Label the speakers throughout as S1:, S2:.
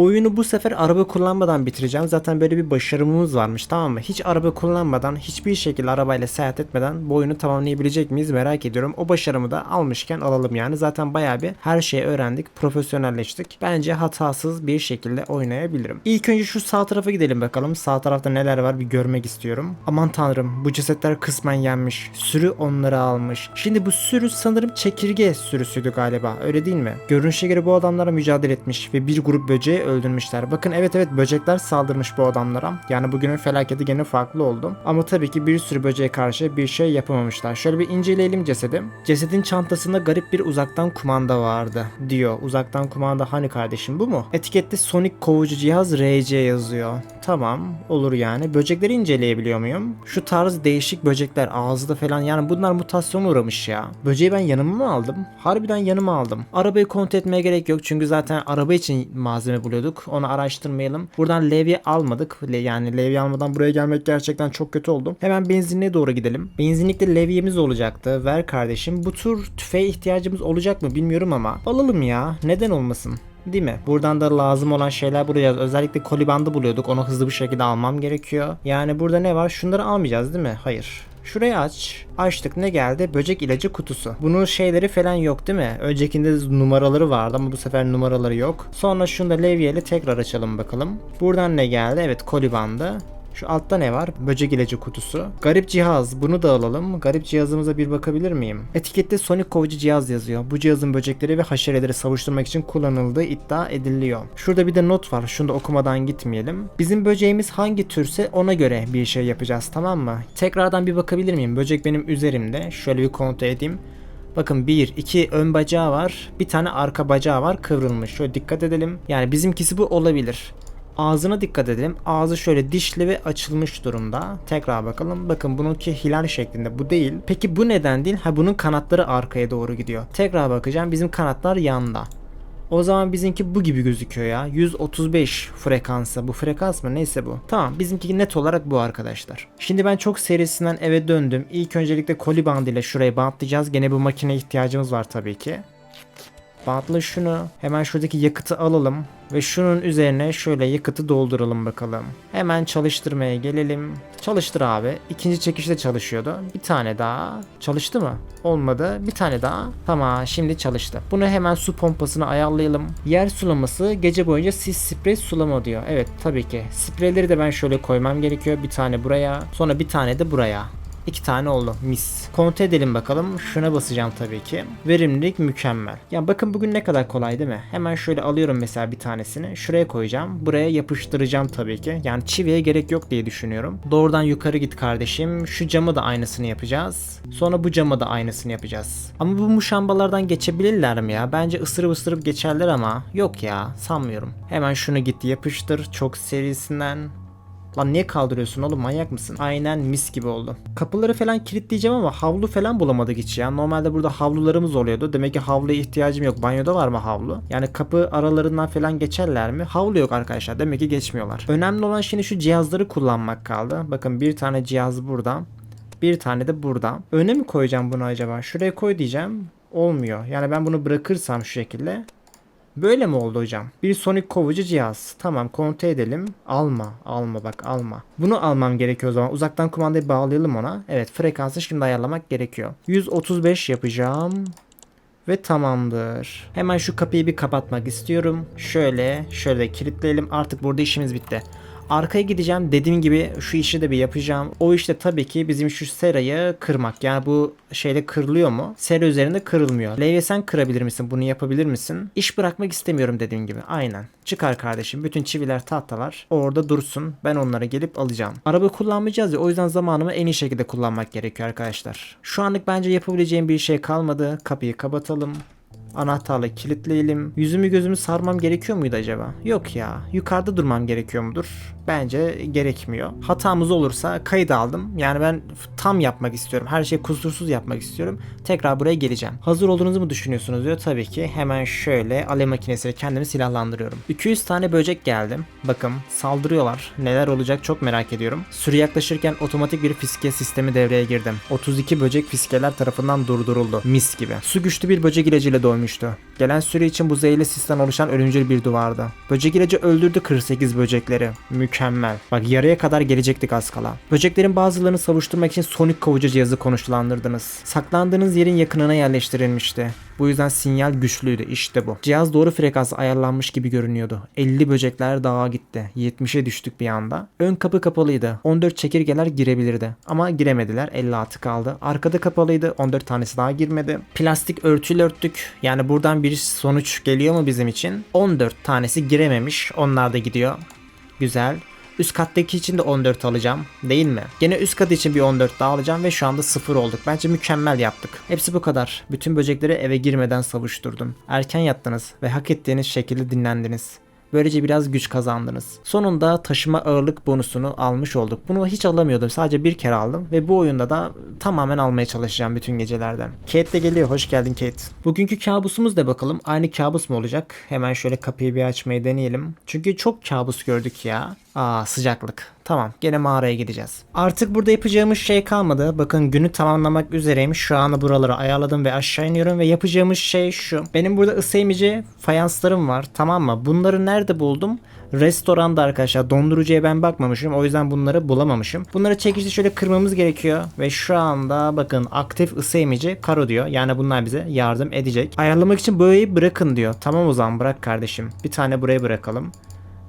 S1: Oyunu bu sefer araba kullanmadan bitireceğim. Zaten böyle bir başarımımız varmış tamam mı? Hiç araba kullanmadan, hiçbir şekilde arabayla seyahat etmeden bu oyunu tamamlayabilecek miyiz merak ediyorum. O başarımı da almışken alalım yani. Zaten bayağı bir her şeyi öğrendik, profesyonelleştik. Bence hatasız bir şekilde oynayabilirim. İlk önce şu sağ tarafa gidelim bakalım. Sağ tarafta neler var bir görmek istiyorum. Aman tanrım bu cesetler kısmen yenmiş. Sürü onları almış. Şimdi bu sürü sanırım çekirge sürüsüydü galiba. Öyle değil mi? Görünüşe göre bu adamlara mücadele etmiş ve bir grup böceği öldürmüşler. Bakın evet evet böcekler saldırmış bu adamlara. Yani bugünün felaketi gene farklı oldu. Ama tabii ki bir sürü böceğe karşı bir şey yapamamışlar. Şöyle bir inceleyelim cesedi. Cesedin çantasında garip bir uzaktan kumanda vardı diyor. Uzaktan kumanda hani kardeşim bu mu? Etikette Sonic kovucu cihaz RC yazıyor. Tamam olur yani. Böcekleri inceleyebiliyor muyum? Şu tarz değişik böcekler ağızda falan yani bunlar mutasyona uğramış ya. Böceği ben yanıma mı aldım? Harbiden yanıma aldım. Arabayı kontrol etmeye gerek yok çünkü zaten araba için malzeme buluyorduk. Onu araştırmayalım. Buradan levye almadık. Le- Yani levye almadan buraya gelmek gerçekten çok kötü oldu. Hemen benzinliğe doğru gidelim. Benzinlikte levyemiz olacaktı. Ver kardeşim. Bu tür tüfeğe ihtiyacımız olacak mı bilmiyorum ama alalım ya. Neden olmasın? Değil mi? Buradan da lazım olan şeyler bulacağız. Özellikle kolibandı buluyorduk. Onu hızlı bir şekilde almam gerekiyor. Yani burada ne var? Şunları almayacağız değil mi? Hayır. Şurayı aç. Açtık ne geldi? Böcek ilacı kutusu. Bunun şeyleri falan yok değil mi? Öncekinde numaraları vardı ama bu sefer numaraları yok. Sonra şunu da levyeyle tekrar açalım bakalım. Buradan ne geldi? Evet kolibandı. Şu altta ne var? Böcek ilacı kutusu. Garip cihaz. Bunu da alalım. Garip cihazımıza bir bakabilir miyim? Etikette Sonic kovucu cihaz yazıyor. Bu cihazın böcekleri ve haşereleri savuşturmak için kullanıldığı iddia ediliyor. Şurada bir de not var. Şunu da okumadan gitmeyelim. Bizim böceğimiz hangi türse ona göre bir şey yapacağız tamam mı? Tekrardan bir bakabilir miyim? Böcek benim üzerimde. Şöyle bir kontrol edeyim. Bakın bir, iki ön bacağı var. Bir tane arka bacağı var kıvrılmış. Şöyle dikkat edelim. Yani bizimkisi bu olabilir. Ağzına dikkat edelim. Ağzı şöyle dişli ve açılmış durumda. Tekrar bakalım. Bakın bununki hilal şeklinde. Bu değil. Peki bu neden değil? Ha bunun kanatları arkaya doğru gidiyor. Tekrar bakacağım. Bizim kanatlar yanda. O zaman bizimki bu gibi gözüküyor ya. 135 frekansı. Bu frekans mı? Neyse bu. Tamam bizimki net olarak bu arkadaşlar. Şimdi ben çok serisinden eve döndüm. İlk öncelikle koli bandıyla şurayı bantlayacağız. Gene bu makineye ihtiyacımız var tabii ki. Bantla şunu. Hemen şuradaki yakıtı alalım. Ve şunun üzerine şöyle yakıtı dolduralım bakalım. Hemen çalıştırmaya gelelim. Çalıştır abi. İkinci çekişte çalışıyordu. Bir tane daha. Çalıştı mı? Olmadı. Bir tane daha. Tamam şimdi çalıştı. Bunu hemen su pompasına ayarlayalım. Yer sulaması gece boyunca sis sprey sulama diyor. Evet tabii ki. Spreyleri de ben şöyle koymam gerekiyor. Bir tane buraya. Sonra bir tane de buraya. İki tane oldu mis. Kontrol edelim bakalım. Şuna basacağım tabii ki. Verimlilik mükemmel. Ya bakın bugün ne kadar kolay değil mi? Hemen şöyle alıyorum mesela bir tanesini. Şuraya koyacağım. Buraya yapıştıracağım tabii ki. Yani çiviye gerek yok diye düşünüyorum. Doğrudan yukarı git kardeşim. Şu camı da aynısını yapacağız. Sonra bu cama da aynısını yapacağız. Ama bu muşambalardan geçebilirler mi ya? Bence ısırıp ısırıp geçerler ama yok ya sanmıyorum. Hemen şunu git yapıştır. Çok serisinden. Lan niye kaldırıyorsun oğlum manyak mısın? Aynen mis gibi oldu. Kapıları falan kilitleyeceğim ama havlu falan bulamadık hiç ya. Normalde burada havlularımız oluyordu. Demek ki havluya ihtiyacım yok. Banyoda var mı havlu? Yani kapı aralarından falan geçerler mi? Havlu yok arkadaşlar. Demek ki geçmiyorlar. Önemli olan şimdi şu cihazları kullanmak kaldı. Bakın bir tane cihaz burada. Bir tane de burada. Öne mi koyacağım bunu acaba? Şuraya koy diyeceğim. Olmuyor. Yani ben bunu bırakırsam şu şekilde Böyle mi oldu hocam? Bir Sonic kovucu cihaz. Tamam kontrol edelim. Alma. Alma bak alma. Bunu almam gerekiyor o zaman. Uzaktan kumandayı bağlayalım ona. Evet frekansı şimdi ayarlamak gerekiyor. 135 yapacağım. Ve tamamdır. Hemen şu kapıyı bir kapatmak istiyorum. Şöyle şöyle kilitleyelim. Artık burada işimiz bitti. Arkaya gideceğim. Dediğim gibi şu işi de bir yapacağım. O işte tabii ki bizim şu serayı kırmak. Yani bu şeyde kırılıyor mu? Sera üzerinde kırılmıyor. Leyve sen kırabilir misin? Bunu yapabilir misin? İş bırakmak istemiyorum dediğim gibi. Aynen. Çıkar kardeşim. Bütün çiviler tahtalar orada dursun. Ben onları gelip alacağım. Araba kullanmayacağız ya o yüzden zamanımı en iyi şekilde kullanmak gerekiyor arkadaşlar. Şu anlık bence yapabileceğim bir şey kalmadı. Kapıyı kapatalım. Anahtarla kilitleyelim. Yüzümü gözümü sarmam gerekiyor muydu acaba? Yok ya. Yukarıda durmam gerekiyor mudur? Bence gerekmiyor. Hatamız olursa kayıt aldım. Yani ben tam yapmak istiyorum. Her şeyi kusursuz yapmak istiyorum. Tekrar buraya geleceğim. Hazır olduğunuzu mu düşünüyorsunuz diyor. Tabii ki hemen şöyle alev makinesiyle kendimi silahlandırıyorum. 200 tane böcek geldim. Bakın saldırıyorlar. Neler olacak çok merak ediyorum. Sürü yaklaşırken otomatik bir fiske sistemi devreye girdim. 32 böcek fiskeler tarafından durduruldu. Mis gibi. Su güçlü bir böcek ilacıyla dolmuş koymuştu. Gelen süre için bu zehirli sisten oluşan ölümcül bir duvardı. Böcek ilacı öldürdü 48 böcekleri. Mükemmel. Bak yarıya kadar gelecektik az kala. Böceklerin bazılarını savuşturmak için sonik kovucu cihazı konuşlandırdınız. Saklandığınız yerin yakınına yerleştirilmişti. Bu yüzden sinyal güçlüydü işte bu. Cihaz doğru frekansa ayarlanmış gibi görünüyordu. 50 böcekler dağa gitti. 70'e düştük bir anda. Ön kapı kapalıydı. 14 çekirgeler girebilirdi. Ama giremediler. 56 kaldı. Arkada kapalıydı. 14 tanesi daha girmedi. Plastik örtüyle örttük. Yani buradan bir sonuç geliyor mu bizim için? 14 tanesi girememiş. Onlar da gidiyor. Güzel. Üst kattaki için de 14 alacağım. Değil mi? Gene üst kat için bir 14 daha alacağım ve şu anda 0 olduk. Bence mükemmel yaptık. Hepsi bu kadar. Bütün böcekleri eve girmeden savuşturdum. Erken yattınız ve hak ettiğiniz şekilde dinlendiniz. Böylece biraz güç kazandınız. Sonunda taşıma ağırlık bonusunu almış olduk. Bunu hiç alamıyordum. Sadece bir kere aldım ve bu oyunda da tamamen almaya çalışacağım bütün gecelerden. Kate de geliyor. Hoş geldin Kate. Bugünkü kabusumuz da bakalım. Aynı kabus mu olacak? Hemen şöyle kapıyı bir açmayı deneyelim. Çünkü çok kabus gördük ya. Aa sıcaklık. Tamam gene mağaraya gideceğiz. Artık burada yapacağımız şey kalmadı. Bakın günü tamamlamak üzereyim. Şu anda buraları ayarladım ve aşağı iniyorum ve yapacağımız şey şu. Benim burada ısı fayanslarım var tamam mı? Bunları nerede buldum? Restoranda arkadaşlar dondurucuya ben bakmamışım o yüzden bunları bulamamışım. Bunları çekişte şöyle kırmamız gerekiyor ve şu anda bakın aktif ısı emici karo diyor. Yani bunlar bize yardım edecek. Ayarlamak için boyayı bırakın diyor. Tamam o zaman bırak kardeşim. Bir tane buraya bırakalım.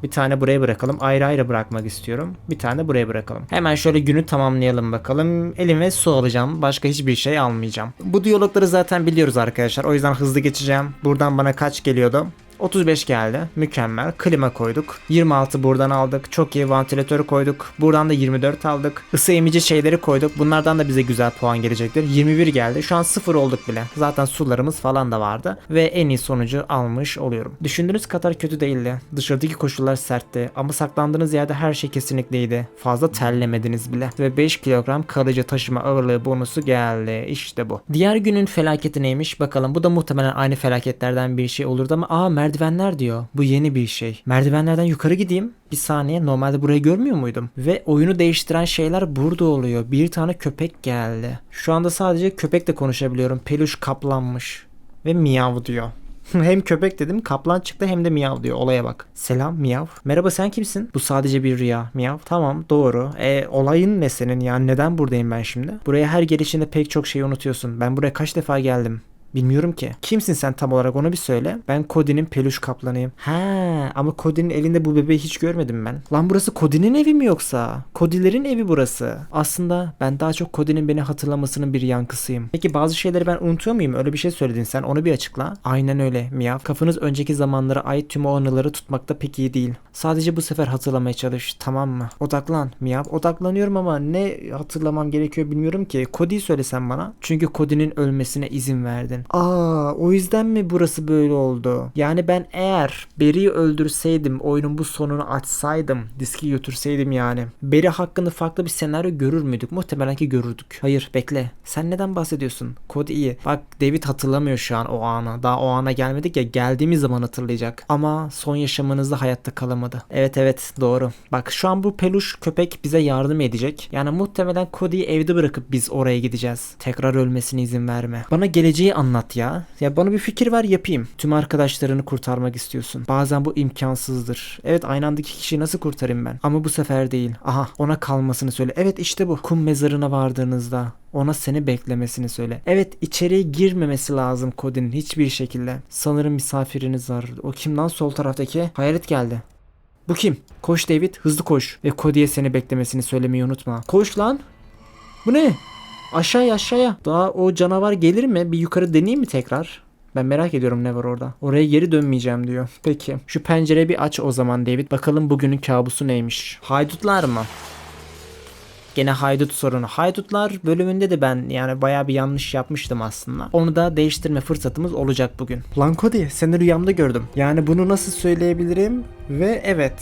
S1: Bir tane buraya bırakalım. Ayrı ayrı bırakmak istiyorum. Bir tane buraya bırakalım. Hemen şöyle günü tamamlayalım bakalım. Elime su alacağım. Başka hiçbir şey almayacağım. Bu diyalogları zaten biliyoruz arkadaşlar. O yüzden hızlı geçeceğim. Buradan bana kaç geliyordu? 35 geldi. Mükemmel. Klima koyduk. 26 buradan aldık. Çok iyi vantilatörü koyduk. Buradan da 24 aldık. Isı emici şeyleri koyduk. Bunlardan da bize güzel puan gelecektir. 21 geldi. Şu an 0 olduk bile. Zaten sularımız falan da vardı. Ve en iyi sonucu almış oluyorum. Düşündüğünüz kadar kötü değildi. Dışarıdaki koşullar sertti. Ama saklandığınız yerde her şey kesinlikle iyiydi. Fazla terlemediniz bile. Ve 5 kilogram kalıcı taşıma ağırlığı bonusu geldi. İşte bu. Diğer günün felaketi neymiş? Bakalım. Bu da muhtemelen aynı felaketlerden bir şey olurdu ama aa merdivenler diyor. Bu yeni bir şey. Merdivenlerden yukarı gideyim. Bir saniye normalde burayı görmüyor muydum? Ve oyunu değiştiren şeyler burada oluyor. Bir tane köpek geldi. Şu anda sadece köpekle konuşabiliyorum. Peluş kaplanmış. Ve miyav diyor. hem köpek dedim kaplan çıktı hem de miyav diyor olaya bak. Selam miyav. Merhaba sen kimsin? Bu sadece bir rüya miyav. Tamam doğru. E olayın ne senin yani neden buradayım ben şimdi? Buraya her gelişinde pek çok şey unutuyorsun. Ben buraya kaç defa geldim? Bilmiyorum ki. Kimsin sen tam olarak onu bir söyle. Ben Cody'nin peluş kaplanıyım. Ha, ama Cody'nin elinde bu bebeği hiç görmedim ben. Lan burası Cody'nin evi mi yoksa? Cody'lerin evi burası. Aslında ben daha çok Cody'nin beni hatırlamasının bir yankısıyım. Peki bazı şeyleri ben unutuyor muyum? Öyle bir şey söyledin sen. Onu bir açıkla. Aynen öyle. Miyav. Kafanız önceki zamanlara ait tüm o anıları tutmakta pek iyi değil. Sadece bu sefer hatırlamaya çalış. Tamam mı? Odaklan. Miyav. Odaklanıyorum ama ne hatırlamam gerekiyor bilmiyorum ki. Cody'yi söylesen bana. Çünkü Cody'nin ölmesine izin verdin. Aa, o yüzden mi burası böyle oldu? Yani ben eğer Beri'yi öldürseydim, oyunun bu sonunu açsaydım, diski götürseydim yani. Beri hakkında farklı bir senaryo görür müydük? Muhtemelen ki görürdük. Hayır, bekle. Sen neden bahsediyorsun? Cody iyi. Bak David hatırlamıyor şu an o anı. Daha o ana gelmedik ya geldiğimiz zaman hatırlayacak. Ama son yaşamınızda hayatta kalamadı. Evet evet doğru. Bak şu an bu peluş köpek bize yardım edecek. Yani muhtemelen Cody'yi evde bırakıp biz oraya gideceğiz. Tekrar ölmesine izin verme. Bana geleceği anlat ya. Ya bana bir fikir ver yapayım. Tüm arkadaşlarını kurtarmak istiyorsun. Bazen bu imkansızdır. Evet aynı anda iki kişiyi nasıl kurtarayım ben? Ama bu sefer değil. Aha ona kalmasını söyle. Evet işte bu. Kum mezarına vardığınızda ona seni beklemesini söyle. Evet içeriye girmemesi lazım Cody'nin hiçbir şekilde. Sanırım misafiriniz var. O kim lan sol taraftaki? Hayalet geldi. Bu kim? Koş David hızlı koş. Ve Cody'ye seni beklemesini söylemeyi unutma. Koş lan. Bu ne? Aşağıya aşağıya. Daha o canavar gelir mi? Bir yukarı deneyeyim mi tekrar? Ben merak ediyorum ne var orada. Oraya geri dönmeyeceğim diyor. Peki. Şu pencereyi bir aç o zaman David. Bakalım bugünün kabusu neymiş. Haydutlar mı? Gene haydut sorunu. Haydutlar bölümünde de ben yani bayağı bir yanlış yapmıştım aslında. Onu da değiştirme fırsatımız olacak bugün. Lan Cody seni rüyamda gördüm. Yani bunu nasıl söyleyebilirim? Ve evet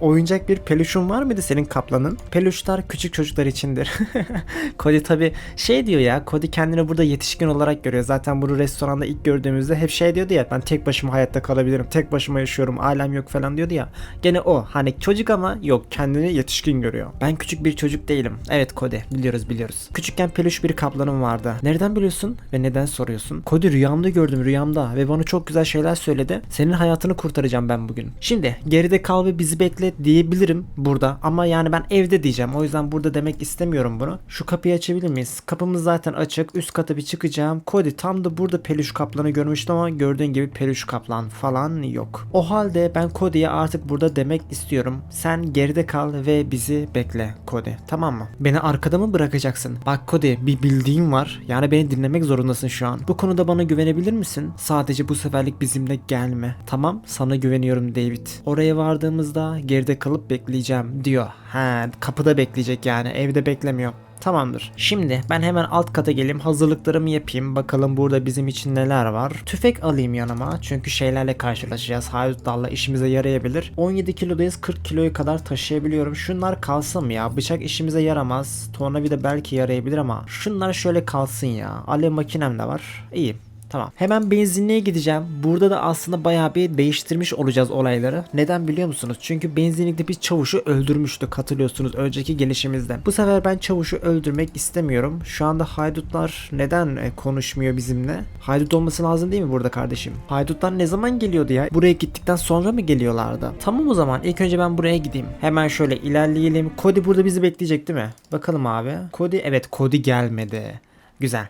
S1: oyuncak bir peluşun var mıydı senin kaplanın? Peluşlar küçük çocuklar içindir. Cody tabi şey diyor ya Cody kendini burada yetişkin olarak görüyor. Zaten bunu restoranda ilk gördüğümüzde hep şey diyordu ya ben tek başıma hayatta kalabilirim. Tek başıma yaşıyorum ailem yok falan diyordu ya. Gene o hani çocuk ama yok kendini yetişkin görüyor. Ben küçük bir çocuk değilim. Evet Cody biliyoruz biliyoruz. Küçükken peluş bir kaplanım vardı. Nereden biliyorsun ve neden soruyorsun? Cody rüyamda gördüm rüyamda ve bana çok güzel şeyler söyledi. Senin hayatını kurtaracağım ben bugün. Şimdi geride kal ve bizi bekle diyebilirim burada ama yani ben evde diyeceğim. O yüzden burada demek istemiyorum bunu. Şu kapıyı açabilir miyiz? Kapımız zaten açık. Üst kata bir çıkacağım. Cody tam da burada peluş kaplanı görmüştüm ama gördüğün gibi peluş kaplan falan yok. O halde ben Cody'ye artık burada demek istiyorum. Sen geride kal ve bizi bekle Cody. Tamam mı? Beni arkada mı bırakacaksın? Bak Cody bir bildiğim var. Yani beni dinlemek zorundasın şu an. Bu konuda bana güvenebilir misin? Sadece bu seferlik bizimle gelme. Tamam sana güveniyorum David. Oraya vardığımızda geride kalıp bekleyeceğim diyor. Ha kapıda bekleyecek yani evde beklemiyor. Tamamdır. Şimdi ben hemen alt kata geleyim hazırlıklarımı yapayım. Bakalım burada bizim için neler var. Tüfek alayım yanıma. Çünkü şeylerle karşılaşacağız. Haydutlarla işimize yarayabilir. 17 kilodayız 40 kiloyu kadar taşıyabiliyorum. Şunlar kalsın ya? Bıçak işimize yaramaz. Tornavida belki yarayabilir ama şunlar şöyle kalsın ya. Alev makinem de var. İyi. Tamam. Hemen benzinliğe gideceğim. Burada da aslında bayağı bir değiştirmiş olacağız olayları. Neden biliyor musunuz? Çünkü benzinlikte bir çavuşu öldürmüştük hatırlıyorsunuz önceki gelişimizde. Bu sefer ben çavuşu öldürmek istemiyorum. Şu anda haydutlar neden e, konuşmuyor bizimle? Haydut olması lazım değil mi burada kardeşim? Haydutlar ne zaman geliyordu ya? Buraya gittikten sonra mı geliyorlardı? Tamam o zaman ilk önce ben buraya gideyim. Hemen şöyle ilerleyelim. Cody burada bizi bekleyecek değil mi? Bakalım abi. Cody evet Cody gelmedi. Güzel.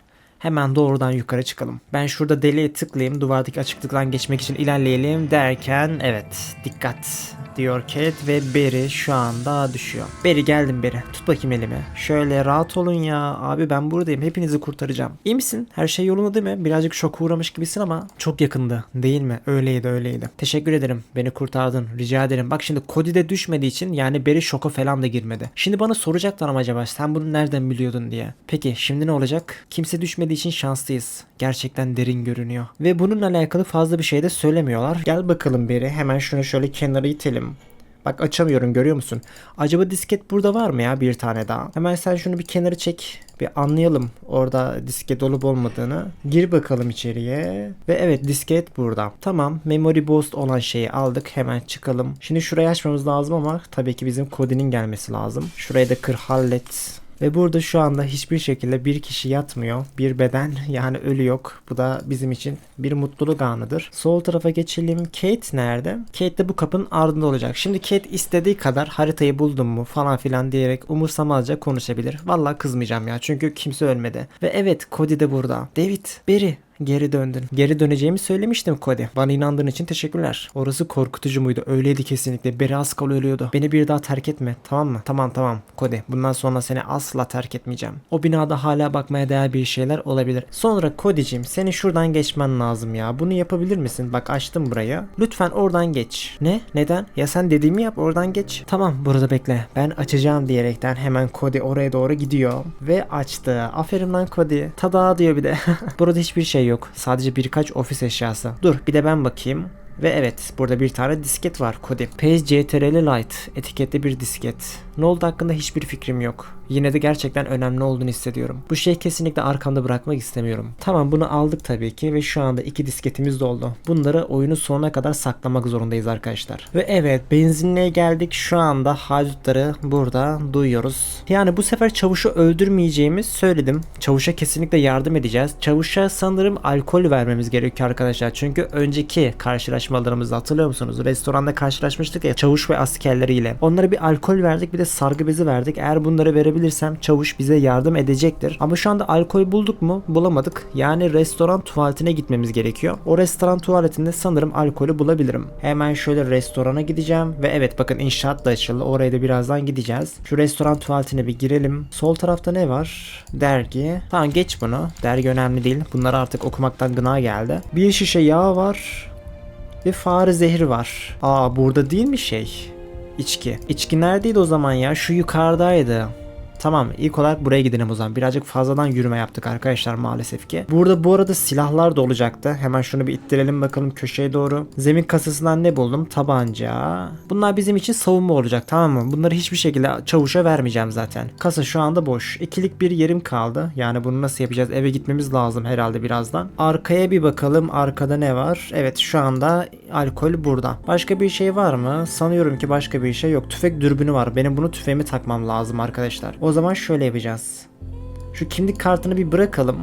S1: Hemen doğrudan yukarı çıkalım. Ben şurada deliğe tıklayayım. Duvardaki açıklıktan geçmek için ilerleyelim derken evet dikkat diyor Kate ve Barry şu anda düşüyor. Barry geldim Barry. Tut bakayım elimi. Şöyle rahat olun ya. Abi ben buradayım. Hepinizi kurtaracağım. İyi misin? Her şey yolunda değil mi? Birazcık şoka uğramış gibisin ama çok yakındı. Değil mi? Öyleydi öyleydi. Teşekkür ederim. Beni kurtardın. Rica ederim. Bak şimdi Cody de düşmediği için yani Barry şoka falan da girmedi. Şimdi bana soracaklar ama acaba sen bunu nereden biliyordun diye. Peki şimdi ne olacak? Kimse düşmediği için şanslıyız. Gerçekten derin görünüyor. Ve bununla alakalı fazla bir şey de söylemiyorlar. Gel bakalım Barry. Hemen şunu şöyle kenara itelim. Bak açamıyorum görüyor musun? Acaba disket burada var mı ya bir tane daha? Hemen sen şunu bir kenara çek. Bir anlayalım orada disket olup olmadığını. Gir bakalım içeriye. Ve evet disket burada. Tamam memory boost olan şeyi aldık. Hemen çıkalım. Şimdi şurayı açmamız lazım ama tabii ki bizim Cody'nin gelmesi lazım. Şurayı da kır hallet. Ve burada şu anda hiçbir şekilde bir kişi yatmıyor. Bir beden yani ölü yok. Bu da bizim için bir mutluluk anıdır. Sol tarafa geçelim. Kate nerede? Kate de bu kapının ardında olacak. Şimdi Kate istediği kadar haritayı buldum mu falan filan diyerek umursamazca konuşabilir. Vallahi kızmayacağım ya çünkü kimse ölmedi. Ve evet Cody de burada. David, Barry Geri döndün. Geri döneceğimi söylemiştim Cody. Bana inandığın için teşekkürler. Orası korkutucu muydu? Öyleydi kesinlikle. Beri az kal ölüyordu. Beni bir daha terk etme. Tamam mı? Tamam tamam. Cody. Bundan sonra seni asla terk etmeyeceğim. O binada hala bakmaya değer bir şeyler olabilir. Sonra Cody'cim seni şuradan geçmen lazım ya. Bunu yapabilir misin? Bak açtım burayı. Lütfen oradan geç. Ne? Neden? Ya sen dediğimi yap oradan geç. Tamam burada bekle. Ben açacağım diyerekten hemen Cody oraya doğru gidiyor. Ve açtı. Aferin lan Cody. Tada diyor bir de. burada hiçbir şey yok. Sadece birkaç ofis eşyası. Dur bir de ben bakayım. Ve evet burada bir tane disket var Cody. Pace CTRL Lite etiketli bir disket. Ne oldu hakkında hiçbir fikrim yok. Yine de gerçekten önemli olduğunu hissediyorum. Bu şeyi kesinlikle arkamda bırakmak istemiyorum. Tamam bunu aldık tabii ki ve şu anda iki disketimiz doldu. Bunları oyunun sonuna kadar saklamak zorundayız arkadaşlar. Ve evet benzinliğe geldik. Şu anda haydutları burada duyuyoruz. Yani bu sefer çavuşu öldürmeyeceğimi söyledim. Çavuşa kesinlikle yardım edeceğiz. Çavuşa sanırım alkol vermemiz gerekiyor arkadaşlar. Çünkü önceki karşılaşmalarımızda hatırlıyor musunuz? Restoranda karşılaşmıştık ya çavuş ve askerleriyle. Onlara bir alkol verdik bir de sargı bezi verdik. Eğer bunları verebilirsem çavuş bize yardım edecektir. Ama şu anda alkol bulduk mu? Bulamadık. Yani restoran tuvaletine gitmemiz gerekiyor. O restoran tuvaletinde sanırım alkolü bulabilirim. Hemen şöyle restorana gideceğim ve evet bakın inşaat da açıldı. Oraya da birazdan gideceğiz. Şu restoran tuvaletine bir girelim. Sol tarafta ne var? Dergi. Tamam geç bunu. Dergi önemli değil. Bunları artık okumaktan gına geldi. Bir şişe yağ var. Ve fare zehri var. Aa burada değil mi şey? İçki. İçki neredeydi o zaman ya? Şu yukarıdaydı. Tamam ilk olarak buraya gidelim o zaman. Birazcık fazladan yürüme yaptık arkadaşlar maalesef ki. Burada bu arada silahlar da olacaktı. Hemen şunu bir ittirelim bakalım köşeye doğru. Zemin kasasından ne buldum? Tabanca. Bunlar bizim için savunma olacak tamam mı? Bunları hiçbir şekilde çavuşa vermeyeceğim zaten. Kasa şu anda boş. İkilik bir yerim kaldı. Yani bunu nasıl yapacağız? Eve gitmemiz lazım herhalde birazdan. Arkaya bir bakalım. Arkada ne var? Evet şu anda alkol burada. Başka bir şey var mı? Sanıyorum ki başka bir şey yok. Tüfek dürbünü var. Benim bunu tüfeğimi takmam lazım arkadaşlar. O zaman şöyle yapacağız. Şu kimlik kartını bir bırakalım.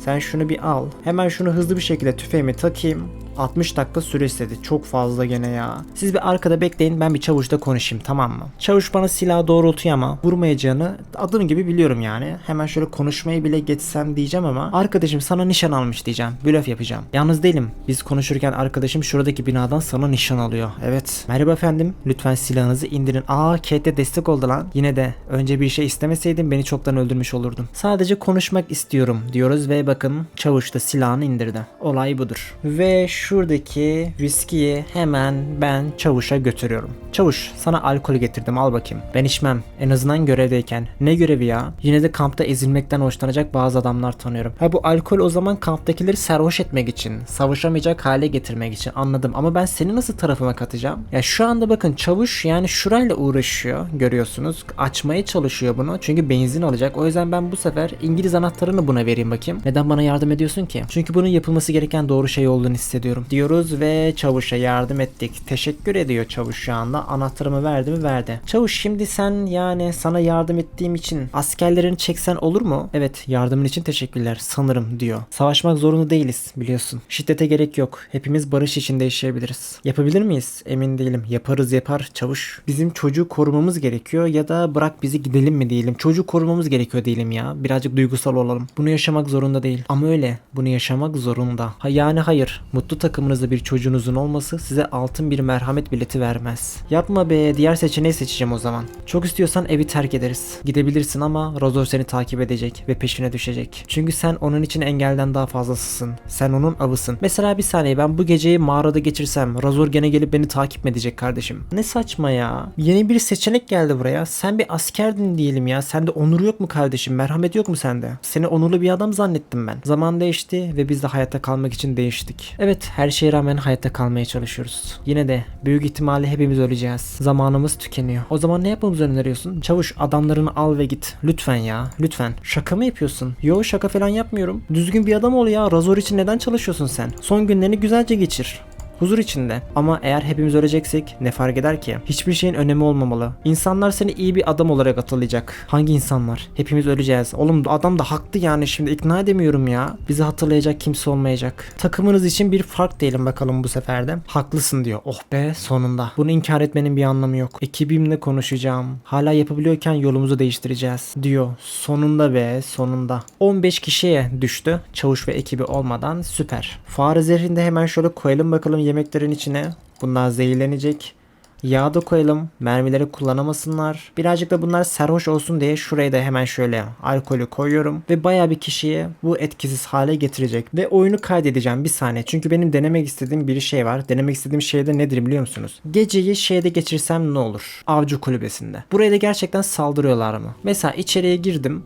S1: Sen şunu bir al. Hemen şunu hızlı bir şekilde tüfeğimi takayım. 60 dakika süre istedi. Çok fazla gene ya. Siz bir arkada bekleyin ben bir çavuşla konuşayım tamam mı? Çavuş bana silahı doğrultuyor ama vurmayacağını adım gibi biliyorum yani. Hemen şöyle konuşmayı bile geçsem diyeceğim ama arkadaşım sana nişan almış diyeceğim. Blöf yapacağım. Yalnız değilim. Biz konuşurken arkadaşım şuradaki binadan sana nişan alıyor. Evet. Merhaba efendim. Lütfen silahınızı indirin. Aa Kate'de destek oldu lan. Yine de önce bir şey istemeseydim beni çoktan öldürmüş olurdun. Sadece konuşmak istiyorum diyoruz ve bakın çavuş da silahını indirdi. Olay budur. Ve şuradaki viskiyi hemen ben çavuşa götürüyorum. Çavuş sana alkol getirdim al bakayım. Ben içmem. En azından görevdeyken. Ne görevi ya? Yine de kampta ezilmekten hoşlanacak bazı adamlar tanıyorum. Ha bu alkol o zaman kamptakileri sarhoş etmek için. Savaşamayacak hale getirmek için anladım. Ama ben seni nasıl tarafıma katacağım? Ya şu anda bakın çavuş yani şurayla uğraşıyor. Görüyorsunuz. Açmaya çalışıyor bunu. Çünkü benzin alacak. O yüzden ben bu sefer İngiliz anahtarını buna vereyim bakayım. Neden bana yardım ediyorsun ki? Çünkü bunun yapılması gereken doğru şey olduğunu hissediyorum. Diyoruz ve çavuşa yardım ettik. Teşekkür ediyor çavuş şu anda. Anahtarımı verdi mi verdi. Çavuş şimdi sen yani sana yardım ettiğim için askerlerini çeksen olur mu? Evet yardımın için teşekkürler sanırım diyor. Savaşmak zorunda değiliz biliyorsun. Şiddete gerek yok. Hepimiz barış içinde yaşayabiliriz. Yapabilir miyiz? Emin değilim. Yaparız yapar çavuş. Bizim çocuğu korumamız gerekiyor ya da bırak bizi gidelim mi diyelim. Çocuğu korumamız gerekiyor diyelim ya. Birazcık duygusal olalım. Bunu yaşamak zorunda değil. Ama öyle. Bunu yaşamak zorunda. Ha yani hayır. Mutlu takımınızda bir çocuğunuzun olması size altın bir merhamet bileti vermez. Yapma be. Diğer seçeneği seçeceğim o zaman. Çok istiyorsan evi terk ederiz. Gidebilirsin ama Razor seni takip edecek ve peşine düşecek. Çünkü sen onun için engelden daha fazlasısın. Sen onun avısın. Mesela bir saniye ben bu geceyi mağarada geçirsem Razor gene gelip beni takip mi edecek kardeşim? Ne saçma ya. Yeni bir seçenek geldi buraya. Sen bir askerdin diyelim ya. Sende onur yok mu kardeşim? Merhamet yok mu sende? Seni onurlu bir adam zannettim ben. Zaman değişti ve biz de hayatta kalmak için değiştik. Evet her şeye rağmen hayatta kalmaya çalışıyoruz. Yine de büyük ihtimalle hepimiz öleceğiz. Zamanımız tükeniyor. O zaman ne yapmamızı öneriyorsun? Çavuş adamlarını al ve git. Lütfen ya. Lütfen. Şaka mı yapıyorsun? Yo şaka falan yapmıyorum. Düzgün bir adam ol ya. Razor için neden çalışıyorsun sen? Son günlerini güzelce geçir. Huzur içinde. Ama eğer hepimiz öleceksek ne fark eder ki? Hiçbir şeyin önemi olmamalı. İnsanlar seni iyi bir adam olarak hatırlayacak. Hangi insanlar? Hepimiz öleceğiz. Oğlum adam da haklı yani şimdi ikna edemiyorum ya. Bizi hatırlayacak kimse olmayacak. Takımınız için bir fark diyelim bakalım bu sefer de. Haklısın diyor. Oh be sonunda. Bunu inkar etmenin bir anlamı yok. Ekibimle konuşacağım. Hala yapabiliyorken yolumuzu değiştireceğiz diyor. Sonunda be sonunda. 15 kişiye düştü. Çavuş ve ekibi olmadan süper. Fare zehrini de hemen şöyle koyalım bakalım yemeklerin içine. Bunlar zehirlenecek. Yağ da koyalım. Mermileri kullanamasınlar. Birazcık da bunlar sarhoş olsun diye şuraya da hemen şöyle alkolü koyuyorum. Ve baya bir kişiye bu etkisiz hale getirecek. Ve oyunu kaydedeceğim bir saniye. Çünkü benim denemek istediğim bir şey var. Denemek istediğim şey de nedir biliyor musunuz? Geceyi şeyde geçirsem ne olur? Avcı kulübesinde. Buraya da gerçekten saldırıyorlar mı? Mesela içeriye girdim.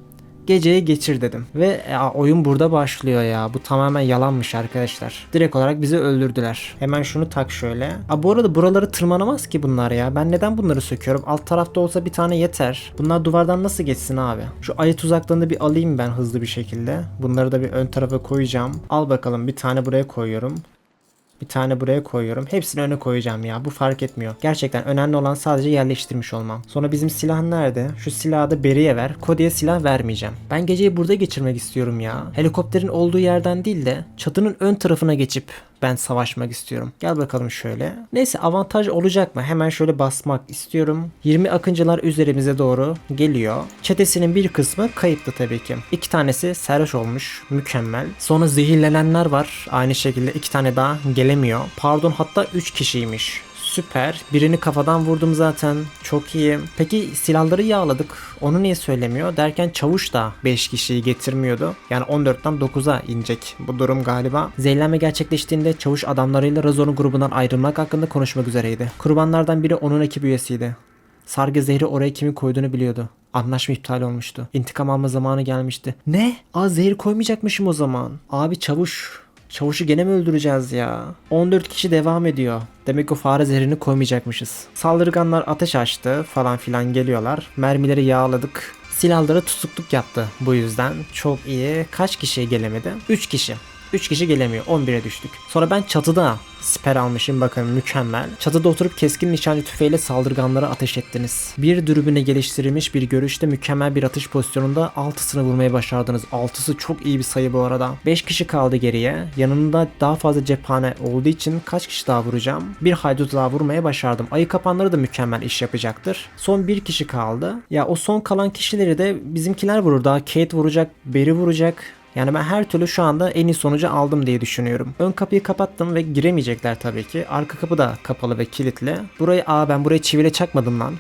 S1: Geceyi geçir dedim. Ve ya, oyun burada başlıyor ya. Bu tamamen yalanmış arkadaşlar. Direkt olarak bizi öldürdüler. Hemen şunu tak şöyle. Aa, bu arada buraları tırmanamaz ki bunlar ya. Ben neden bunları söküyorum? Alt tarafta olsa bir tane yeter. Bunlar duvardan nasıl geçsin abi? Şu ayı tuzaklarını bir alayım ben hızlı bir şekilde. Bunları da bir ön tarafa koyacağım. Al bakalım bir tane buraya koyuyorum. Bir tane buraya koyuyorum. Hepsini öne koyacağım ya. Bu fark etmiyor. Gerçekten önemli olan sadece yerleştirmiş olmam. Sonra bizim silah nerede? Şu silahı da Beri'ye ver. Cody'ye silah vermeyeceğim. Ben geceyi burada geçirmek istiyorum ya. Helikopterin olduğu yerden değil de çatının ön tarafına geçip ben savaşmak istiyorum. Gel bakalım şöyle. Neyse avantaj olacak mı? Hemen şöyle basmak istiyorum. 20 akıncılar üzerimize doğru geliyor. Çetesinin bir kısmı kayıptı tabii ki. İki tanesi sarhoş olmuş. Mükemmel. Sonra zehirlenenler var. Aynı şekilde iki tane daha gelemiyor. Pardon hatta 3 kişiymiş. Süper. Birini kafadan vurdum zaten. Çok iyi. Peki silahları yağladık. Onu niye söylemiyor? Derken çavuş da 5 kişiyi getirmiyordu. Yani 14'ten 9'a inecek bu durum galiba. Zehirlenme gerçekleştiğinde çavuş adamlarıyla Razor'un grubundan ayrılmak hakkında konuşmak üzereydi. Kurbanlardan biri onun ekip üyesiydi. Sargı zehri oraya kimin koyduğunu biliyordu. Anlaşma iptal olmuştu. İntikam alma zamanı gelmişti. Ne? Aa zehir koymayacakmışım o zaman. Abi çavuş. Çavuşu gene mi öldüreceğiz ya? 14 kişi devam ediyor. Demek o fare zehrini koymayacakmışız. Saldırganlar ateş açtı falan filan geliyorlar. Mermileri yağladık. Silahları tutukluk yaptı bu yüzden. Çok iyi. Kaç kişi gelemedi? 3 kişi. 3 kişi gelemiyor. 11'e düştük. Sonra ben çatıda siper almışım bakın mükemmel. Çatıda oturup keskin nişancı tüfeğiyle saldırganlara ateş ettiniz. Bir dürbüne geliştirilmiş bir görüşte mükemmel bir atış pozisyonunda 6'sını vurmayı başardınız. 6'sı çok iyi bir sayı bu arada. 5 kişi kaldı geriye. Yanında daha fazla cephane olduğu için kaç kişi daha vuracağım? Bir haydut daha vurmaya başardım. Ayı kapanları da mükemmel iş yapacaktır. Son bir kişi kaldı. Ya o son kalan kişileri de bizimkiler vurur. Daha Kate vuracak, Barry vuracak. Yani ben her türlü şu anda en iyi sonucu aldım diye düşünüyorum. Ön kapıyı kapattım ve giremeyecekler tabii ki. Arka kapı da kapalı ve kilitli. Burayı aa ben burayı çivile çakmadım lan.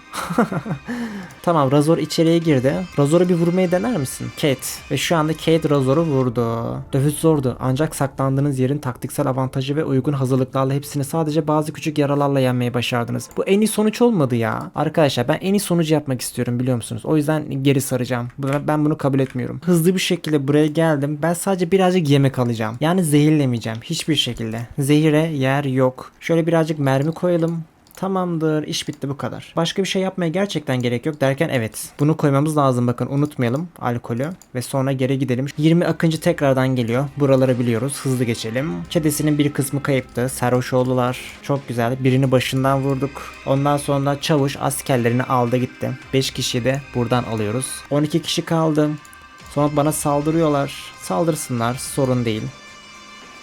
S1: tamam Razor içeriye girdi. Razor'u bir vurmayı dener misin? Kate. Ve şu anda Kate Razor'u vurdu. Dövüş zordu. Ancak saklandığınız yerin taktiksel avantajı ve uygun hazırlıklarla hepsini sadece bazı küçük yaralarla yenmeyi başardınız. Bu en iyi sonuç olmadı ya. Arkadaşlar ben en iyi sonucu yapmak istiyorum biliyor musunuz? O yüzden geri saracağım. Ben bunu kabul etmiyorum. Hızlı bir şekilde buraya geldim. Ben sadece birazcık yemek alacağım. Yani zehirlemeyeceğim hiçbir şekilde. Zehire yer yok. Şöyle birazcık mermi koyalım. Tamamdır iş bitti bu kadar. Başka bir şey yapmaya gerçekten gerek yok derken evet. Bunu koymamız lazım bakın unutmayalım alkolü. Ve sonra geri gidelim. 20 akıncı tekrardan geliyor. Buraları biliyoruz hızlı geçelim. Çetesinin bir kısmı kayıptı. Sarhoş oldular. Çok güzel. Birini başından vurduk. Ondan sonra çavuş askerlerini aldı gitti. 5 kişiyi de buradan alıyoruz. 12 kişi kaldı. Sonra bana saldırıyorlar. Saldırsınlar sorun değil.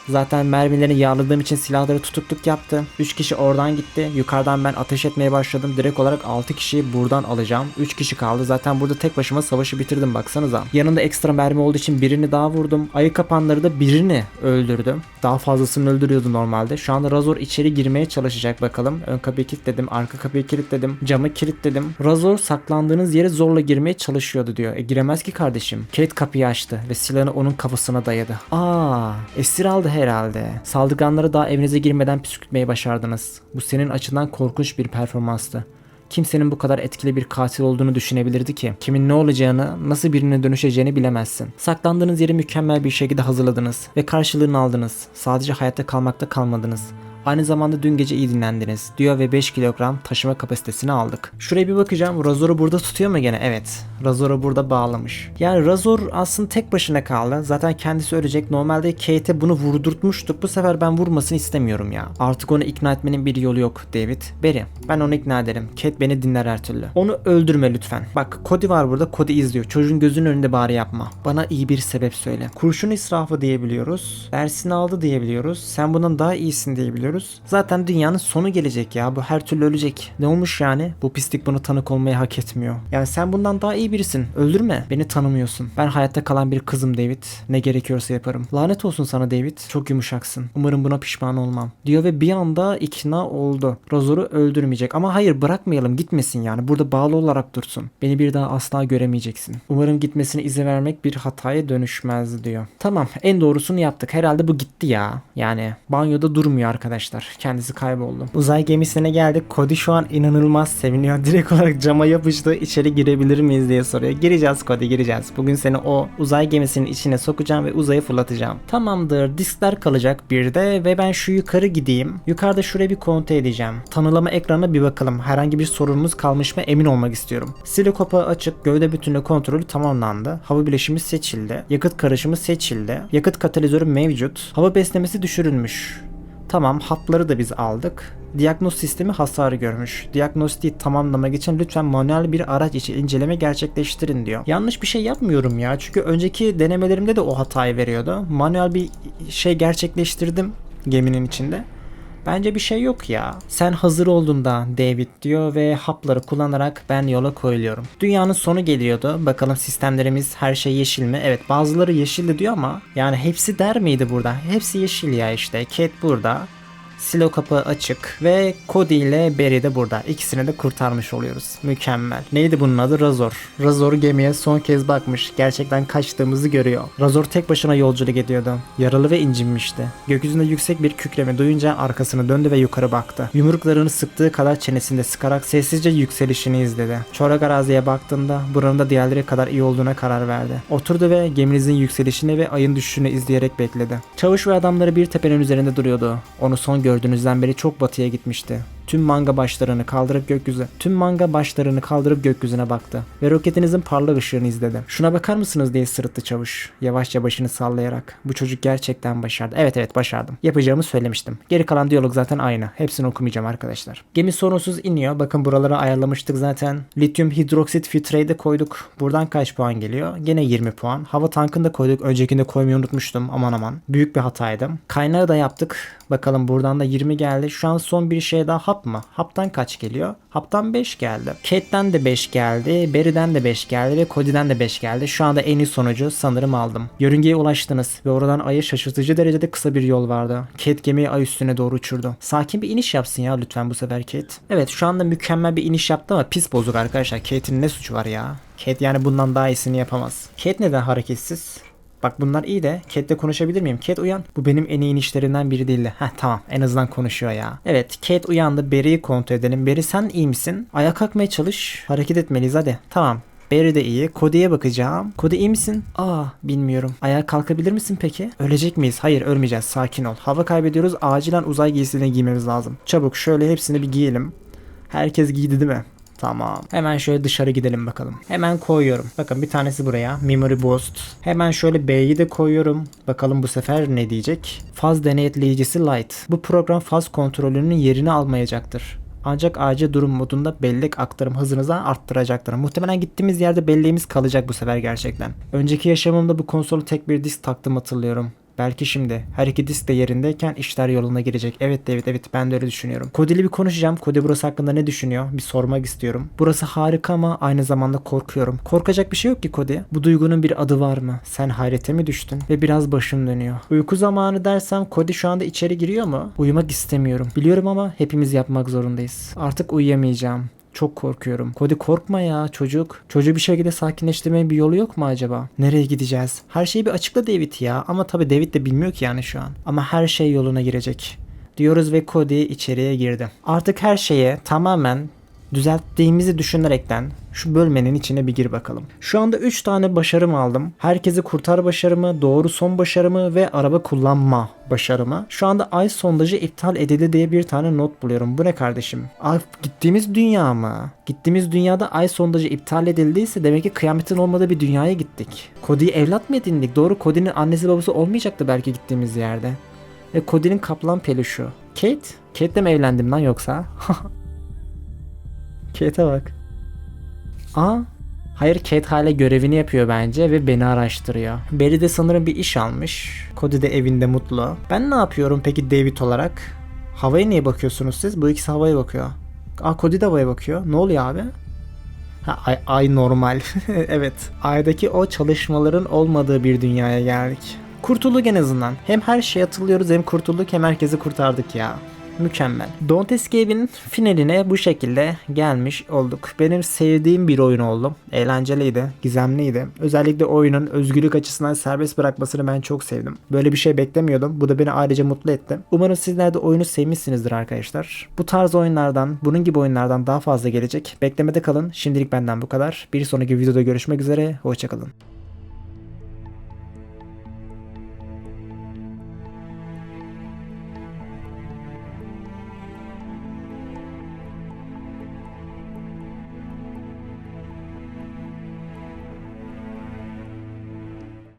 S1: Zaten mermilerini yağladığım için silahları tutukluk yaptı. 3 kişi oradan gitti. Yukarıdan ben ateş etmeye başladım. Direkt olarak 6 kişiyi buradan alacağım. 3 kişi kaldı. Zaten burada tek başıma savaşı bitirdim baksanıza. Yanında ekstra mermi olduğu için birini daha vurdum. Ayı kapanları da birini öldürdüm. Daha fazlasını öldürüyordu normalde. Şu anda Razor içeri girmeye çalışacak bakalım. Ön kapıyı kilitledim. Arka kapıyı kilitledim. Camı kilitledim. Razor saklandığınız yere zorla girmeye çalışıyordu diyor. E giremez ki kardeşim. Kilit kapıyı açtı ve silahını onun kafasına dayadı. Aa, esir aldı herhalde. Saldırganları daha evinize girmeden püskürtmeyi başardınız. Bu senin açından korkunç bir performanstı. Kimsenin bu kadar etkili bir katil olduğunu düşünebilirdi ki. Kimin ne olacağını, nasıl birine dönüşeceğini bilemezsin. Saklandığınız yeri mükemmel bir şekilde hazırladınız ve karşılığını aldınız. Sadece hayatta kalmakta kalmadınız. Aynı zamanda dün gece iyi dinlendiniz diyor ve 5 kilogram taşıma kapasitesini aldık. Şuraya bir bakacağım. Razor'u burada tutuyor mu gene? Evet. Razor'u burada bağlamış. Yani Razor aslında tek başına kaldı. Zaten kendisi ölecek. Normalde Kate'e bunu vurdurtmuştuk. Bu sefer ben vurmasını istemiyorum ya. Artık onu ikna etmenin bir yolu yok David. Beri. Ben onu ikna ederim. Kate beni dinler her türlü. Onu öldürme lütfen. Bak Cody var burada. Cody izliyor. Çocuğun gözünün önünde bari yapma. Bana iyi bir sebep söyle. Kurşun israfı diyebiliyoruz. Dersini aldı diyebiliyoruz. Sen bundan daha iyisin diyebiliyoruz. Zaten dünyanın sonu gelecek ya. Bu her türlü ölecek. Ne olmuş yani? Bu pislik bunu tanık olmayı hak etmiyor. Yani sen bundan daha iyi birisin. Öldürme. Beni tanımıyorsun. Ben hayatta kalan bir kızım David. Ne gerekiyorsa yaparım. Lanet olsun sana David. Çok yumuşaksın. Umarım buna pişman olmam. Diyor ve bir anda ikna oldu. Razor'u öldürmeyecek. Ama hayır bırakmayalım gitmesin yani. Burada bağlı olarak dursun. Beni bir daha asla göremeyeceksin. Umarım gitmesine izin vermek bir hataya dönüşmez diyor. Tamam en doğrusunu yaptık. Herhalde bu gitti ya. Yani banyoda durmuyor arkadaşlar. Kendisi kayboldu. Uzay gemisine geldik. Cody şu an inanılmaz seviniyor. Direkt olarak cama yapıştı. İçeri girebilir miyiz diye soruyor. Gireceğiz Cody gireceğiz. Bugün seni o uzay gemisinin içine sokacağım ve uzaya fırlatacağım. Tamamdır. Diskler kalacak bir de ve ben şu yukarı gideyim. Yukarıda şuraya bir kontrol edeceğim. Tanılama ekranına bir bakalım. Herhangi bir sorunumuz kalmış mı emin olmak istiyorum. Silo kapağı açık. Gövde bütünlüğü kontrolü tamamlandı. Hava bileşimi seçildi. Yakıt karışımı seçildi. Yakıt katalizörü mevcut. Hava beslemesi düşürülmüş. Tamam hapları da biz aldık. Diagnoz sistemi hasarı görmüş. Diagnostiği tamamlamak için lütfen manuel bir araç içi inceleme gerçekleştirin diyor. Yanlış bir şey yapmıyorum ya. Çünkü önceki denemelerimde de o hatayı veriyordu. Manuel bir şey gerçekleştirdim geminin içinde. Bence bir şey yok ya. Sen hazır olduğunda David diyor ve hapları kullanarak ben yola koyuluyorum. Dünyanın sonu geliyordu. Bakalım sistemlerimiz her şey yeşil mi? Evet bazıları yeşildi diyor ama yani hepsi der miydi burada? Hepsi yeşil ya işte. Cat burada. Silo kapağı açık ve Cody ile Barry de burada. İkisini de kurtarmış oluyoruz. Mükemmel. Neydi bunun adı? Razor. Razor gemiye son kez bakmış. Gerçekten kaçtığımızı görüyor. Razor tek başına yolculuk ediyordu. Yaralı ve incinmişti. Gökyüzünde yüksek bir kükreme duyunca arkasını döndü ve yukarı baktı. Yumruklarını sıktığı kadar çenesinde sıkarak sessizce yükselişini izledi. Çorak araziye baktığında buranın da diğerleri kadar iyi olduğuna karar verdi. Oturdu ve geminizin yükselişini ve ayın düşüşünü izleyerek bekledi. Çavuş ve adamları bir tepenin üzerinde duruyordu. Onu son gördüğünüzden beri çok batıya gitmişti. Tüm manga başlarını kaldırıp gökyüzü. Tüm manga başlarını kaldırıp gökyüzüne baktı ve roketinizin parlak ışığını izledi. Şuna bakar mısınız diye sırıttı çavuş. Yavaşça başını sallayarak. Bu çocuk gerçekten başardı. Evet evet başardım. Yapacağımı söylemiştim. Geri kalan diyalog zaten aynı. Hepsini okumayacağım arkadaşlar. Gemi sorunsuz iniyor. Bakın buraları ayarlamıştık zaten. Lityum hidroksit filtreyi de koyduk. Buradan kaç puan geliyor? Gene 20 puan. Hava tankını da koyduk. Öncekinde koymayı unutmuştum. Aman aman. Büyük bir hataydı. Kaynağı da yaptık. Bakalım buradan da 20 geldi. Şu an son bir şey daha hap mı? Haptan kaç geliyor? Haptan 5 geldi. Kate'den de 5 geldi. Barry'den de 5 geldi ve Cody'den de 5 geldi. Şu anda en iyi sonucu sanırım aldım. Yörüngeye ulaştınız ve oradan aya şaşırtıcı derecede kısa bir yol vardı. Kate gemiyi ay üstüne doğru uçurdu. Sakin bir iniş yapsın ya lütfen bu sefer Kate. Evet şu anda mükemmel bir iniş yaptı ama pis bozuk arkadaşlar. Kate'in ne suçu var ya? Kate yani bundan daha iyisini yapamaz. Kate neden hareketsiz? Bak bunlar iyi de Kate'le konuşabilir miyim? Kate uyan. Bu benim en iyi inişlerimden biri değildi. Heh tamam en azından konuşuyor ya. Evet Kate uyandı. Barry'i kontrol edelim. Barry sen iyi misin? Ayağa kalkmaya çalış. Hareket etmeliyiz hadi. Tamam. Barry de iyi. Cody'ye bakacağım. Cody iyi misin? Aa bilmiyorum. Ayağa kalkabilir misin peki? Ölecek miyiz? Hayır ölmeyeceğiz. Sakin ol. Hava kaybediyoruz. Acilen uzay giysisini giymemiz lazım. Çabuk şöyle hepsini bir giyelim. Herkes giydi değil mi? Tamam. Hemen şöyle dışarı gidelim bakalım. Hemen koyuyorum. Bakın bir tanesi buraya. Memory Boost. Hemen şöyle B'yi de koyuyorum. Bakalım bu sefer ne diyecek? Faz denetleyicisi Light. Bu program faz kontrolünün yerini almayacaktır. Ancak acil durum modunda bellek aktarım hızınızı arttıracaktır. Muhtemelen gittiğimiz yerde belleğimiz kalacak bu sefer gerçekten. Önceki yaşamımda bu konsolu tek bir disk taktım hatırlıyorum. Belki şimdi her iki disk de yerindeyken işler yoluna girecek. Evet David evet ben de öyle düşünüyorum. Cody'li bir konuşacağım. Cody burası hakkında ne düşünüyor? Bir sormak istiyorum. Burası harika ama aynı zamanda korkuyorum. Korkacak bir şey yok ki Cody. Bu duygunun bir adı var mı? Sen hayrete mi düştün? Ve biraz başım dönüyor. Uyku zamanı dersem Cody şu anda içeri giriyor mu? Uyumak istemiyorum. Biliyorum ama hepimiz yapmak zorundayız. Artık uyuyamayacağım. Çok korkuyorum. Cody korkma ya çocuk. Çocuğu bir şekilde sakinleştirmenin bir yolu yok mu acaba? Nereye gideceğiz? Her şeyi bir açıkla David ya. Ama tabii David de bilmiyor ki yani şu an. Ama her şey yoluna girecek. Diyoruz ve Cody içeriye girdi. Artık her şeye tamamen düzelttiğimizi düşünerekten şu bölmenin içine bir gir bakalım. Şu anda 3 tane başarım aldım. Herkesi kurtar başarımı, doğru son başarımı ve araba kullanma başarımı. Şu anda ay sondajı iptal edildi diye bir tane not buluyorum. Bu ne kardeşim? Ay, gittiğimiz dünya mı? Gittiğimiz dünyada ay sondajı iptal edildiyse demek ki kıyametin olmadığı bir dünyaya gittik. Cody'yi evlat mı edindik? Doğru Cody'nin annesi babası olmayacaktı belki gittiğimiz yerde. Ve Cody'nin kaplan peluşu. Kate? Kate'le mi evlendim lan yoksa? Kate'e bak. Aa, hayır Kate hala görevini yapıyor bence ve beni araştırıyor. Barry de sanırım bir iş almış. Cody de evinde mutlu. Ben ne yapıyorum peki David olarak? Havaya niye bakıyorsunuz siz? Bu ikisi havaya bakıyor. Aa Cody de havaya bakıyor. Ne oluyor abi? Ha, ay, ay normal. evet. Aydaki o çalışmaların olmadığı bir dünyaya geldik. Kurtulduk en azından. Hem her şeye hatırlıyoruz hem kurtulduk hem herkesi kurtardık ya. Mükemmel. Don't Escape'in finaline bu şekilde gelmiş olduk. Benim sevdiğim bir oyun oldu. Eğlenceliydi, gizemliydi. Özellikle oyunun özgürlük açısından serbest bırakmasını ben çok sevdim. Böyle bir şey beklemiyordum. Bu da beni ayrıca mutlu etti. Umarım sizler de oyunu sevmişsinizdir arkadaşlar. Bu tarz oyunlardan, bunun gibi oyunlardan daha fazla gelecek. Beklemede kalın. Şimdilik benden bu kadar. Bir sonraki videoda görüşmek üzere. Hoşçakalın.